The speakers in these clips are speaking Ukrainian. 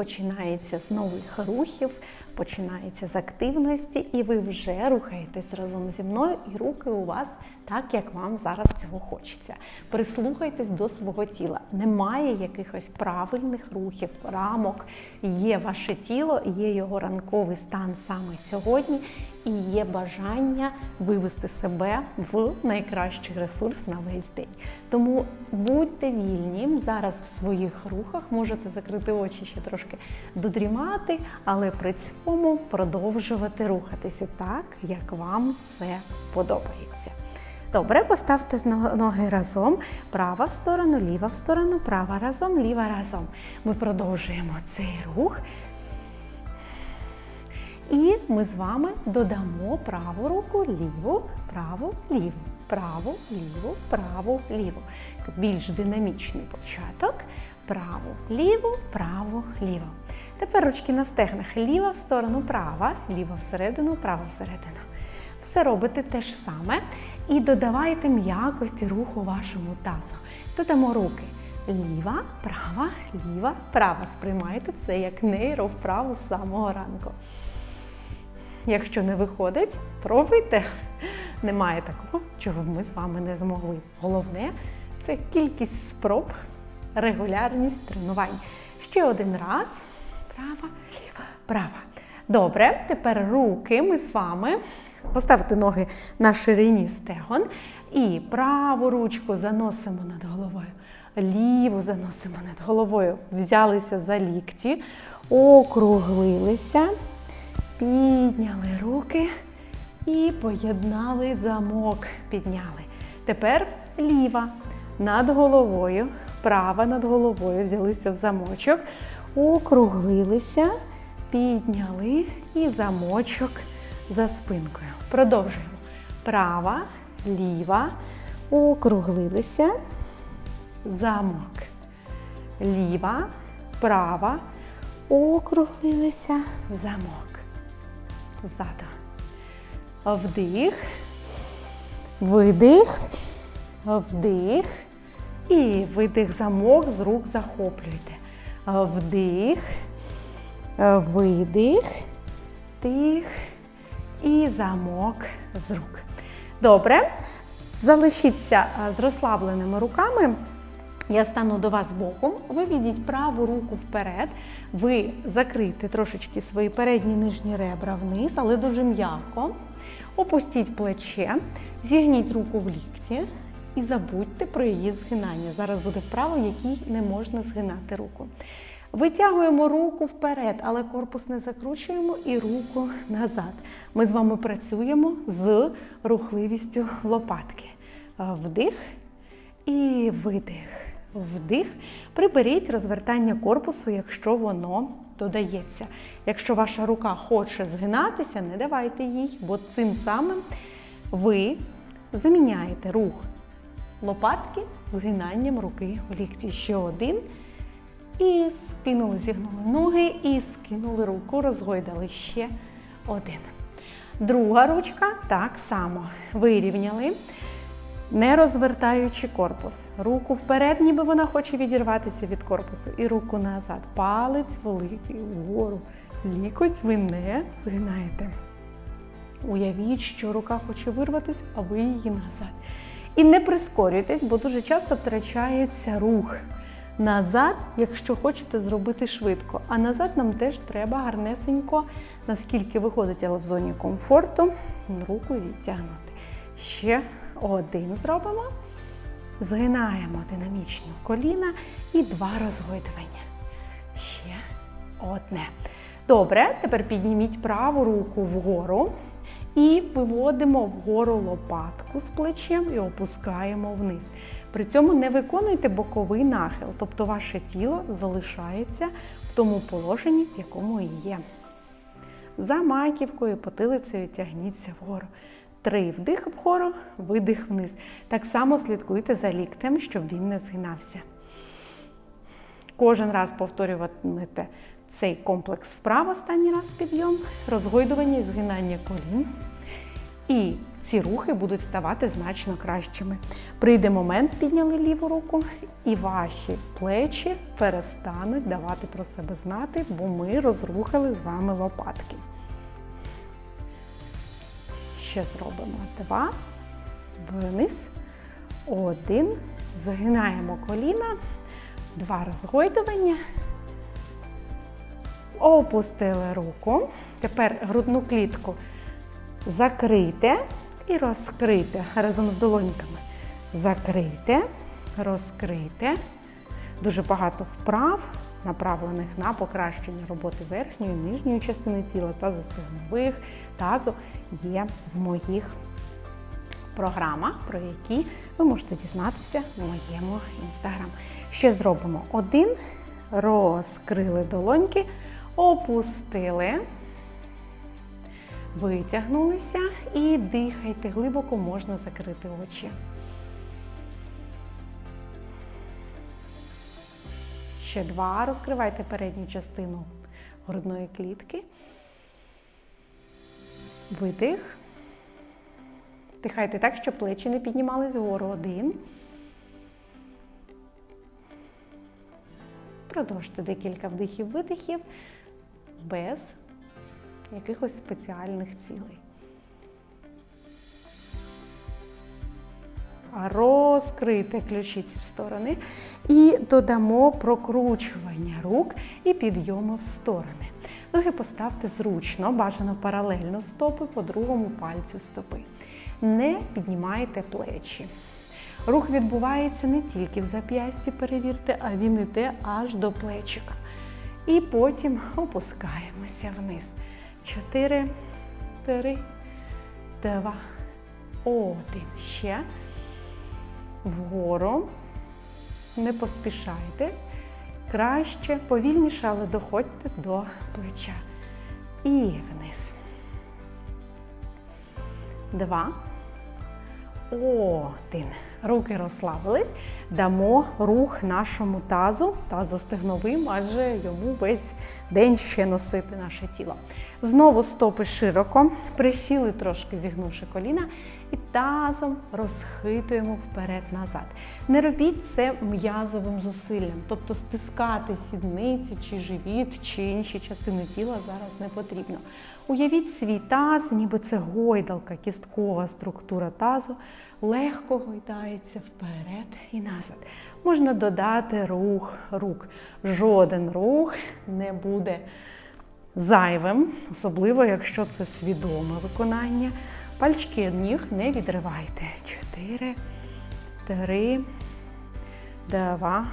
Починається з нових рухів, починається з активності, і ви вже рухаєтесь разом зі мною, і руки у вас так, як вам зараз цього хочеться. Прислухайтесь до свого тіла. Немає якихось правильних рухів, рамок. Є ваше тіло, є його ранковий стан саме сьогодні, і є бажання вивести себе в найкращий ресурс на весь день. Тому будьте вільні зараз в своїх рухах, можете закрити очі ще трошки додрімати, але при цьому продовжувати рухатися так, як вам це подобається. Добре, поставте ноги разом. Права в сторону, ліва в сторону, права разом, ліва разом. Ми продовжуємо цей рух. І ми з вами додамо праву руку, ліву, праву, ліву, праву, ліву, праву, ліву. Більш динамічний початок. Праву, ліву, праву, ліву. Тепер ручки на стегнах. Ліва в сторону, права, ліва всередину, права всередину. Все робите те ж саме і додавайте м'якості руху вашому тазу. Додамо руки. Ліва, права, ліва, права. Сприймайте це як нейро вправу з самого ранку. Якщо не виходить, пробуйте. Немає такого, чого б ми з вами не змогли. Головне це кількість спроб, регулярність тренувань. Ще один раз. Права, ліва, права. Добре, тепер руки ми з вами. Поставте ноги на ширині стегон і праву ручку заносимо над головою. Ліву заносимо над головою. Взялися за лікті, округлилися. Підняли руки і поєднали замок. Підняли. Тепер ліва над головою, права над головою. Взялися в замочок, округлилися, підняли і замочок за спинкою. Продовжуємо. Права, ліва, округлилися, замок. Ліва, права, округлилися, замок ззаду. Вдих, видих, вдих. І видих замок з рук захоплюйте. Вдих, видих, тих і замок з рук. Добре. Залишіться з розслабленими руками. Я стану до вас боком, ви відіть праву руку вперед, ви закрийте трошечки свої передні нижні ребра вниз, але дуже м'яко. Опустіть плече, зігніть руку в лікті і забудьте про її згинання. Зараз буде вправа, в якій не можна згинати руку. Витягуємо руку вперед, але корпус не закручуємо і руку назад. Ми з вами працюємо з рухливістю лопатки. Вдих і видих. Вдих. Приберіть розвертання корпусу, якщо воно додається. Якщо ваша рука хоче згинатися, не давайте їй, бо цим самим ви заміняєте рух лопатки згинанням руки в лікті. Ще один. І скинули, зігнули ноги і скинули руку, розгойдали ще один. Друга ручка так само. Вирівняли не розвертаючи корпус. Руку вперед, ніби вона хоче відірватися від корпусу. І руку назад. Палець великий вгору. Лікоть ви не згинаєте. Уявіть, що рука хоче вирватися, а ви її назад. І не прискорюйтесь, бо дуже часто втрачається рух назад, якщо хочете зробити швидко. А назад нам теж треба гарнесенько, наскільки виходить, але в зоні комфорту, руку відтягнути. Ще один зробимо. Згинаємо динамічно коліна і два розгойдування. Ще одне. Добре, тепер підніміть праву руку вгору і виводимо вгору лопатку з плечем і опускаємо вниз. При цьому не виконуйте боковий нахил, тобто ваше тіло залишається в тому положенні, в якому і є. За маківкою, потилицею тягніться вгору. Три вдих вгору, видих вниз. Так само слідкуйте за ліктем, щоб він не згинався. Кожен раз повторюватимете цей комплекс вправо, останній раз підйом, розгойдування і згинання колін. І ці рухи будуть ставати значно кращими. Прийде момент, підняли ліву руку, і ваші плечі перестануть давати про себе знати, бо ми розрухали з вами лопатки. Ще зробимо два, вниз, один. Загинаємо коліна, два розгойдування. Опустили руку. Тепер грудну клітку закрийте і розкрийте разом з долоньками. Закрийте, розкрийте. Дуже багато вправ, направлених на покращення роботи верхньої, нижньої частини тіла та застигнових тазу є в моїх програмах, про які ви можете дізнатися в моєму інстаграм. Ще зробимо один, розкрили долоньки, опустили. Витягнулися і дихайте глибоко, можна закрити очі. Ще два. Розкривайте передню частину грудної клітки. Видих. Дихайте так, щоб плечі не піднімались вгору. Один. Продовжте декілька вдихів-видихів без якихось спеціальних цілей. Розкрийте ключиці в сторони і додамо прокручування рук і підйоми в сторони. Ноги поставте зручно, бажано паралельно стопи по другому пальцю стопи. Не піднімайте плечі. Рух відбувається не тільки в зап'ясті, перевірте, а він іде аж до плечика. І потім опускаємося вниз. Чотири, три, два, один. Ще. Вгору. Не поспішайте. Краще, повільніше, але доходьте до плеча. І вниз. Два. Один. Руки розслабились. Дамо рух нашому тазу, тазостегновим, адже йому весь день ще носити наше тіло. Знову стопи широко, присіли трошки, зігнувши коліна, і тазом розхитуємо вперед-назад. Не робіть це м'язовим зусиллям, тобто стискати сідниці чи живіт, чи інші частини тіла зараз не потрібно. Уявіть свій таз, ніби це гойдалка, кісткова структура тазу, легко гойдається вперед і назад. Можна додати рух рук. Жоден рух не буде зайвим, особливо, якщо це свідоме виконання. Пальчики ніг не відривайте. Чотири, три, два,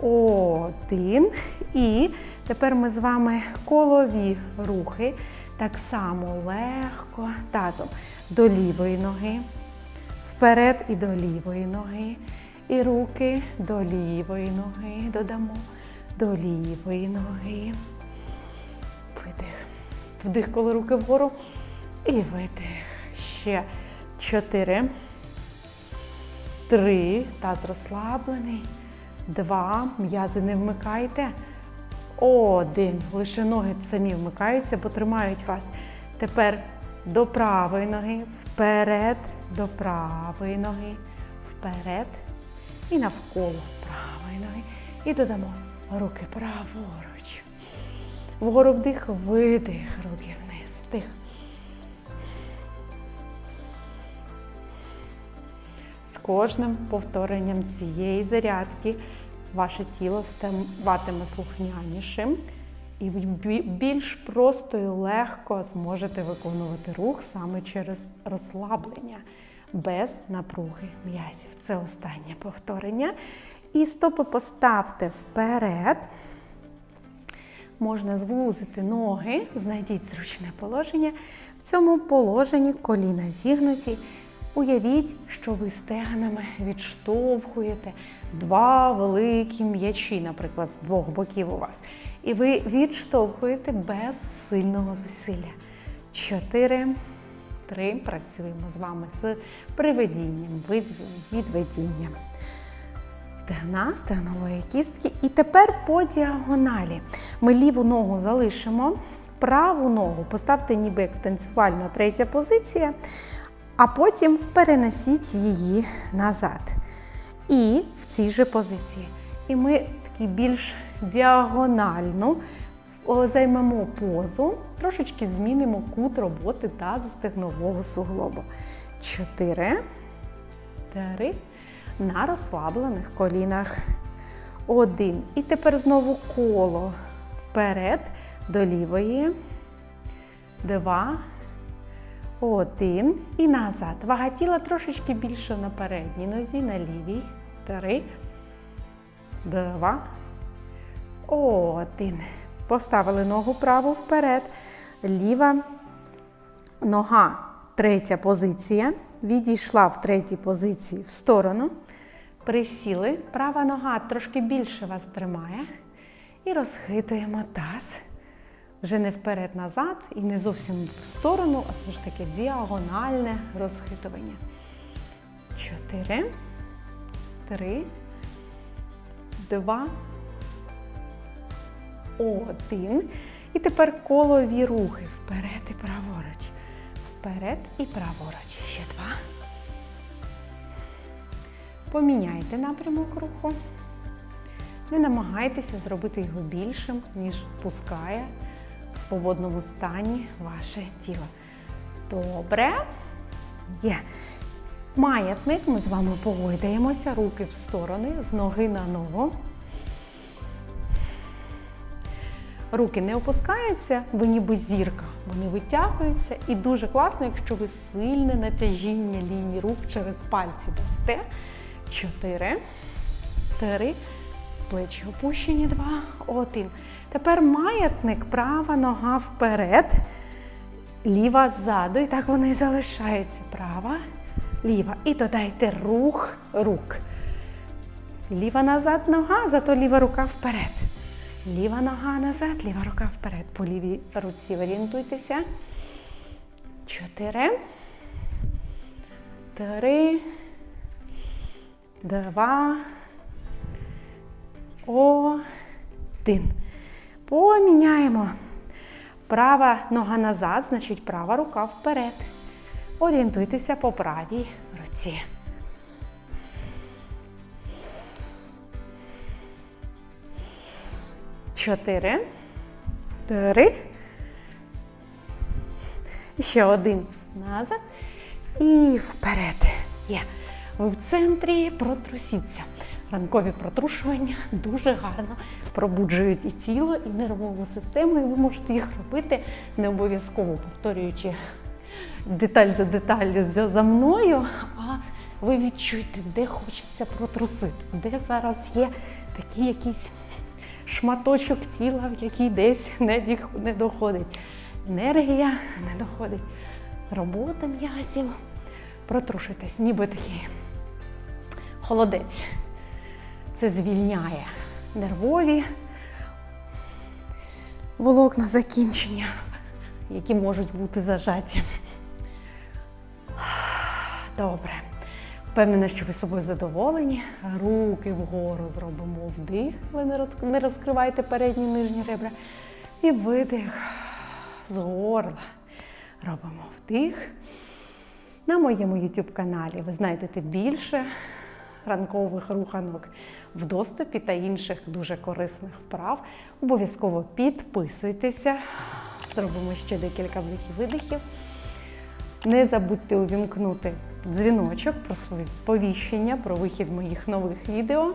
один. І тепер ми з вами колові рухи. Так само легко тазом до лівої ноги, вперед і до лівої ноги. І руки до лівої ноги додамо, до лівої ноги. Видих. Вдих, коли руки вгору. І видих. Ще чотири. Три. Таз розслаблений. Два. М'язи не вмикайте. Один. Лише ноги самі вмикаються, бо тримають вас. Тепер до правої ноги. Вперед. До правої ноги. Вперед. І навколо правої ноги. І додамо руки праворуч. Вгору вдих, видих, руки вниз. Вдих. Кожним повторенням цієї зарядки ваше тіло ставатиме слухнянішим і ви більш просто і легко зможете виконувати рух саме через розслаблення, без напруги м'язів. Це останнє повторення. І стопи поставте вперед. Можна звузити ноги, знайдіть зручне положення. В цьому положенні коліна зігнуті. Уявіть, що ви стегнами відштовхуєте два великі м'ячі, наприклад, з двох боків у вас. І ви відштовхуєте без сильного зусилля. Чотири, три. Працюємо з вами з приведінням, від- відведінням стегна, стегнової кістки. І тепер по діагоналі. Ми ліву ногу залишимо праву ногу поставте ніби як танцювальна третя позиція, а потім перенесіть її назад. І в цій же позиції. І ми такі більш діагонально займемо позу, трошечки змінимо кут роботи та тазостегнового суглобу. Чотири. Три. На розслаблених колінах. Один. І тепер знову коло вперед до лівої. Два. Один. І назад. Вага тіла трошечки більше на передній нозі, на лівій. Три. Два. Один. Поставили ногу праву вперед. Ліва нога. Третя позиція. Відійшла в третій позиції в сторону. Присіли. Права нога трошки більше вас тримає. І розхитуємо таз. Вже не вперед-назад і не зовсім в сторону, а це ж таке діагональне розхитування. Чотири. Три. Два. Один. І тепер колові рухи. Вперед і праворуч. Вперед і праворуч. Ще два. Поміняйте напрямок руху. Не намагайтеся зробити його більшим, ніж пускає в свободному стані ваше тіло. Добре. Є. Маятник. Ми з вами погойдаємося, руки в сторони, з ноги на ногу. Руки не опускаються, ви ніби зірка. Вони витягуються. І дуже класно, якщо ви сильне натяжіння лінії рук через пальці дасте. Чотири. Три. Плечі опущені. Два. Один. Тепер маятник, права нога вперед. Ліва ззаду. І так вони і залишаються. Права, ліва. І додайте рух рук. Ліва назад нога, зато ліва рука вперед. Ліва нога назад, ліва рука вперед. По лівій руці орієнтуйтеся. Чотири. Три. Два. Один. Поміняємо. Права нога назад, значить права рука вперед. Орієнтуйтеся по правій руці. Чотири. Три. Ще один назад. І вперед. Є. Ви в центрі протрусіться. Ранкові протрушування дуже гарно пробуджують і тіло, і нервову систему, і ви можете їх робити не обов'язково повторюючи деталь за деталлю за мною. А ви відчуєте, де хочеться протрусити, де зараз є такий якийсь шматочок тіла, в який десь не, доходить. Енергія не доходить. Робота м'язів. Протрушитесь, ніби такий холодець. Це звільняє нервові волокна закінчення, які можуть бути зажаті. Добре. Впевнена, що ви собою задоволені. Руки вгору зробимо вдих, але не роз- розкривайте передні нижні ребра. І видих з горла. Робимо вдих. На моєму YouTube каналі ви знайдете більше ранкових руханок в доступі та інших дуже корисних вправ. Обов'язково підписуйтеся. Зробимо ще декілька вдихів-видихів. Не забудьте увімкнути дзвіночок про свої повіщення, про вихід моїх нових відео.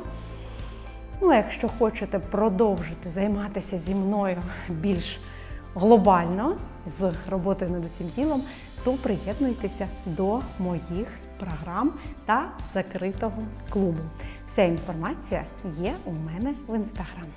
Ну, а якщо хочете продовжити займатися зі мною більш глобально з роботою над усім тілом, то приєднуйтеся до моїх програм та закритого клубу. Вся інформація є у мене в інстаграм.